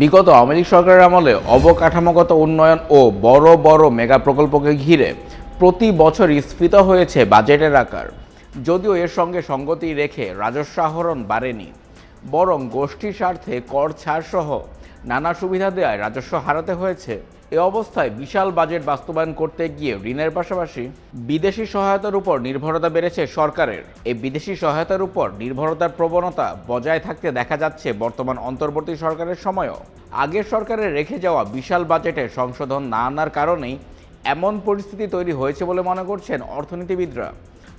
বিগত আওয়ামী লীগ সরকারের আমলে অবকাঠামোগত উন্নয়ন ও বড় বড় মেগা প্রকল্পকে ঘিরে প্রতি বছর স্ফীত হয়েছে বাজেটের আকার। যদিও এর সঙ্গে সঙ্গতি রেখে রাজস্ব আহরণ বাড়েনি, বরং গোষ্ঠী স্বার্থে কর ছাড়সহ নানা সুবিধা দেওয়ায় রাজস্ব হারাতে হয়েছে। এ অবস্থায় বিশাল বাজেট বাস্তবায়ন করতে গিয়ে ঋণের পাশাপাশি বিদেশি সহায়তার উপর নির্ভরতা বেড়েছে সরকারের। এই বিদেশি সহায়তার উপর নির্ভরতার প্রবণতা বজায় থাকতে দেখা যাচ্ছে বর্তমান অন্তর্বর্তী সরকারের সময়ও। আগের সরকারের রেখে যাওয়া বিশাল বাজেটে সংশোধন না আনার কারণেই এমন পরিস্থিতি তৈরি হয়েছে বলে মনে করছেন অর্থনীতিবিদরা।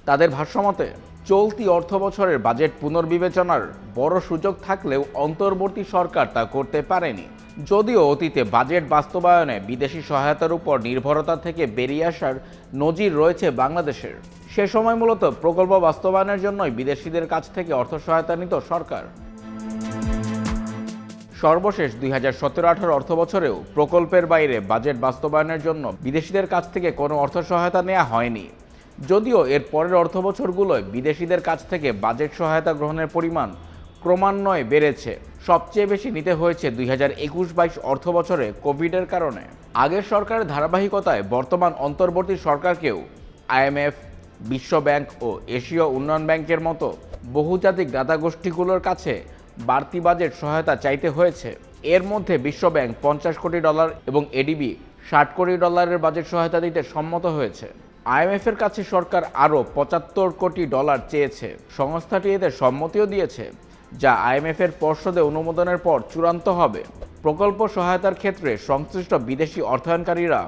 তাদের ভাষ্যমতে, চলতি অর্থ বছরের বাজেট পুনর্বিবেচনার বড় সুযোগ থাকলেও অন্তর্বর্তী সরকার তা করতে পারেনি। যদিও অতীতে বাজেট বাস্তবায়নে বিদেশি সহায়তার উপর নির্ভরতা থেকে বেরিয়ে আসার নজির রয়েছে বাংলাদেশের। সে সময় মূলত প্রকল্প বাস্তবায়নের জন্যই বিদেশিদের কাছ থেকে অর্থ সহায়তা নিত সরকার। সর্বশেষ দুই হাজার সতেরো আঠারো অর্থ বছরেও প্রকল্পের বাইরে বাজেট বাস্তবায়নের জন্য বিদেশিদের কাছ থেকে কোনো অর্থ সহায়তা নেওয়া হয়নি। যদিও এর পরের অর্থ বছরগুলোয় বিদেশিদের কাছ থেকে বাজেট সহায়তা গ্রহণের পরিমাণ ক্রমান্বয়ে বেড়েছে। সবচেয়ে বেশি নিতে হয়েছে দুই হাজার একুশ বাইশ অর্থ বছরে কোভিডের কারণে। আগের সরকারের ধারাবাহিকতায় বর্তমান অন্তর্বর্তী সরকারকেও আইএমএফ বিশ্ব ব্যাংক ও এশীয় উন্নয়ন ব্যাংকের মতো বহুজাতিক গোষ্ঠীগুলোর কাছে বাড়তি বাজেট সহায়তা চাইতে হয়েছে। এর মধ্যে বিশ্ব ব্যাংক পঞ্চাশ কোটি ডলার এবং এডিবি ষাট কোটি ডলারের বাজেট সহায়তা দিতে সম্মত হয়েছে। আইএমএফ এর কাছে সরকার আরও পঁচাত্তর কোটি ডলার চেয়েছে। সংস্থাটি এদের সম্মতিও দিয়েছে, যা আইএমএফ এর পর্ষদে অনুমোদনের পর চূড়ান্ত হবে। প্রকল্প সহায়তার ক্ষেত্রে সংশ্লিষ্ট বিদেশি অর্থায়নকারীরা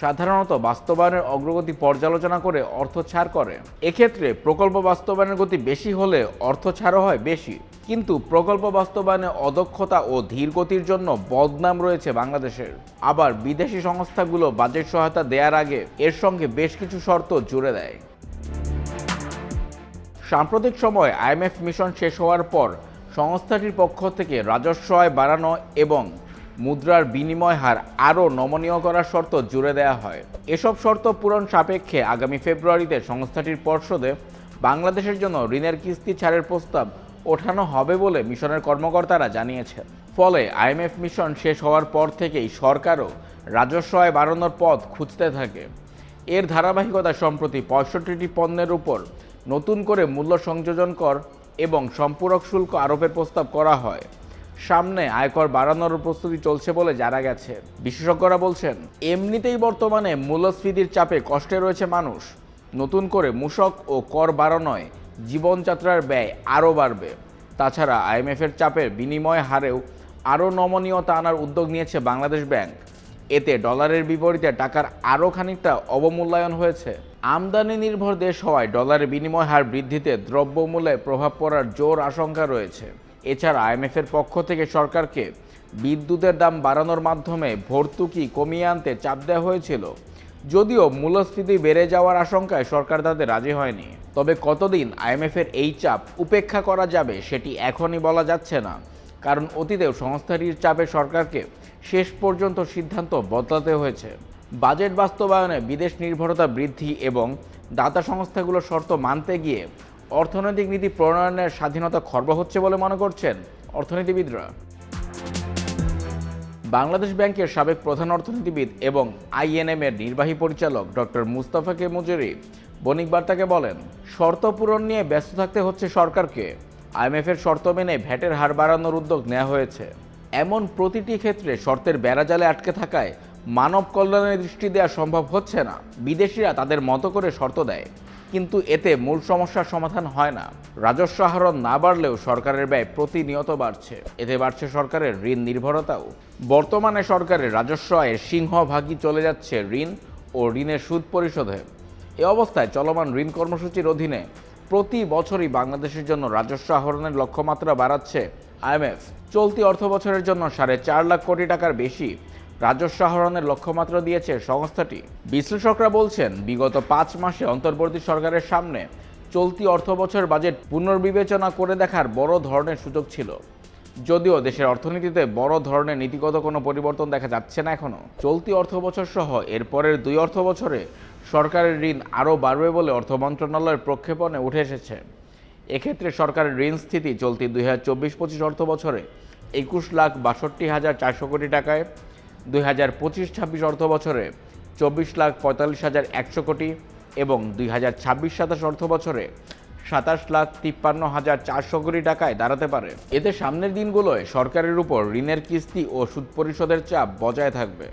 সাধারণত বাস্তবায়নের অগ্রগতি পর্যালোচনা করে অর্থ ছাড় করে। এক্ষেত্রে প্রকল্প বাস্তবায়নের গতি বেশি হলে অর্থ ছাড়ও হয় বেশি। কিন্তু প্রকল্প বাস্তবায়নে অদক্ষতা ও ধীরগতির জন্য বদনাম রয়েছে বাংলাদেশের। আবার বিদেশি সংস্থাগুলো বাজেট সহায়তা দেওয়ার আগে এর সঙ্গে বেশ কিছু শর্ত জুড়ে দেয়। সাম্প্রতিক সময় আইএমএফ মিশন শেষ হওয়ার পর সংস্থাটির পক্ষ থেকে রাজস্ব আয় বাড়ানো এবং মুদ্রার বিনিময় হার আরও নমনীয় করার শর্ত জুড়ে দেওয়া হয়। এসব শর্ত পূরণ সাপেক্ষে আগামী ফেব্রুয়ারিতে সংস্থাটির পর্ষদে বাংলাদেশের জন্য ঋণের কিস্তি ছাড়ের প্রস্তাব ওঠানো হবে বলে মিশনের কর্মকর্তারা জানিয়েছেন। ফলে আইএমএফ মিশন শেষ হওয়ার পর থেকেই সরকারও রাজস্ব আয় বাড়ানোর পথ খুঁজতে থাকে। এর ধারাবাহিকতা সম্প্রতি পঁয়ষট্টিটি পণ্যের উপর নতুন করে মূল্য সংযোজন কর এবং সম্পূরক শুল্ক আরোপের প্রস্তাব করা হয়। সামনে আয়কর বাড়ানোর প্রস্তুতি চলছে বলে জানা গেছে। বিশেষজ্ঞরা বলছেন, এমনিতেই বর্তমানে মূল্যস্ফীতির চাপে কষ্টে রয়েছে মানুষ। নতুন করে মূসক ও কর বাড়ানোয় জীবনযাত্রার ব্যয় আরও বাড়বে। তাছাড়া আইএমএফের চাপের বিনিময় হারেও আরও নমনীয়তা আনার উদ্যোগ নিয়েছে বাংলাদেশ ব্যাংক। এতে ডলারের বিপরীতে টাকার আরও খানিকটা অবমূল্যায়ন হয়েছে। আমদানি নির্ভর দেশ হওয়ায় ডলারের বিনিময় হার বৃদ্ধিতে দ্রব্যমূল্যে প্রভাব পড়ার জোর আশঙ্কা রয়েছে। এছাড়া আইএমএফের পক্ষ থেকে সরকারকে বিদ্যুতের দাম বাড়ানোর মাধ্যমে ভর্তুকি কমিয়ে আনতে চাপ দেওয়া হয়েছিল। যদিও মূল্যস্ফীতি বেড়ে যাওয়ার আশঙ্কায় সরকার তাতে রাজি হয়নি। তবে কতদিন আইএমএফের এই চাপ উপেক্ষা করা যাবে সেটি এখনই বলা যাচ্ছে না। কারণ অতীতেও সংস্থাটির চাপে সরকারকে শেষ পর্যন্ত সিদ্ধান্ত বদলাতে হয়েছে। বাজেট বাস্তবায়নে বিদেশ নির্ভরতা বৃদ্ধি এবং দাতা সংস্থাগুলোর শর্ত মানতে গিয়ে অর্থনৈতিক নীতি প্রণয়নের স্বাধীনতা খর্ব হচ্ছে বলে মনে করছেন অর্থনীতিবিদরা। বাংলাদেশ ব্যাংকের সাবেক প্রধান অর্থনীতিবিদ এবং আইএনএম এর নির্বাহী পরিচালক ডক্টর মুস্তাফা কে মুজুরি বণিক বার্তাকে বলেন, শর্ত পূরণ নিয়ে ব্যস্ত থাকতে হচ্ছে সরকারকে। আইএমএফ এর শর্ত মেনে ভ্যাটের হার বাড়ানোর উদ্যোগ নেওয়া হয়েছে। এমন প্রতিটি ক্ষেত্রে শর্তের বেড়াজালে আটকে থাকায় মানব কল্যাণের দৃষ্টি দেওয়া সম্ভব হচ্ছে না। বিদেশিরা তাদের মতো করে শর্ত দেয়। কিন্তু এতে মূল সমস্যার সমাধান হয় না। রাজস্ব আহরণ না বাড়লেও সরকারের ব্যয় প্রতিনিয়ত বাড়ছে। এতে বাড়ছে সরকারের ঋণ নির্ভরতাও। বর্তমানে সরকারের রাজস্ব আয়ের সিংহভাগই চলে যাচ্ছে ঋণ ও ঋণের সুদ পরিশোধে। এ অবস্থায় চলমান ঋণ কর্মসূচির অধীনে প্রতি বছরই বাংলাদেশের জন্য রাজস্ব আহরণের লক্ষ্যমাত্রা বাড়াচ্ছে আইএমএফ চলতি অর্থ বছরের জন্য সাড়ে চার লাখ কোটি টাকার বেশি রাজস্ব আহরণের লক্ষ্যমাত্রা দিয়েছে সংস্থাটি। বিশ্লেষকরা বলছেন, বিগত পাঁচ মাসে অন্তর্বর্তী সরকারের সামনে চলতি অর্থ বছর বাজেট পুনর্বিবেচনা করে দেখার বড় ধরনের সুযোগ ছিল। যদিও দেশের অর্থনীতিতে বড় ধরনের নীতিগত কোনো পরিবর্তন দেখা যাচ্ছে না এখনও চলতি অর্থ বছর সহ এরপরের দুই অর্থ বছরে সরকারের ঋণ আরও বাড়বে বলে অর্থ মন্ত্রণালয়ের প্রক্ষেপণে উঠে এসেছে। এক্ষেত্রে সরকারের ঋণ স্থিতি চলতি দুই হাজার চব্বিশ পঁচিশ অর্থ বছরে একুশ লাখ বাষট্টি হাজার চারশো কোটি টাকায় দুই হাজার পঁচিশ ছাব্বিশ অর্থ বছরে চব্বিশ লাখ পঁয়তাল্লিশ হাজার একশো কোটি এবং দুই হাজার ছাব্বিশ সাতাশ অর্থ বছরে সাতাশ লাখ তিপ্পান্ন হাজার চারশো কোটি টাকায় দাঁড়াতে পারে। এতে সামনের দিনগুলোয় সরকারের উপর ঋণের কিস্তি ও সুদ পরিশোধের চাপ বজায় থাকবে।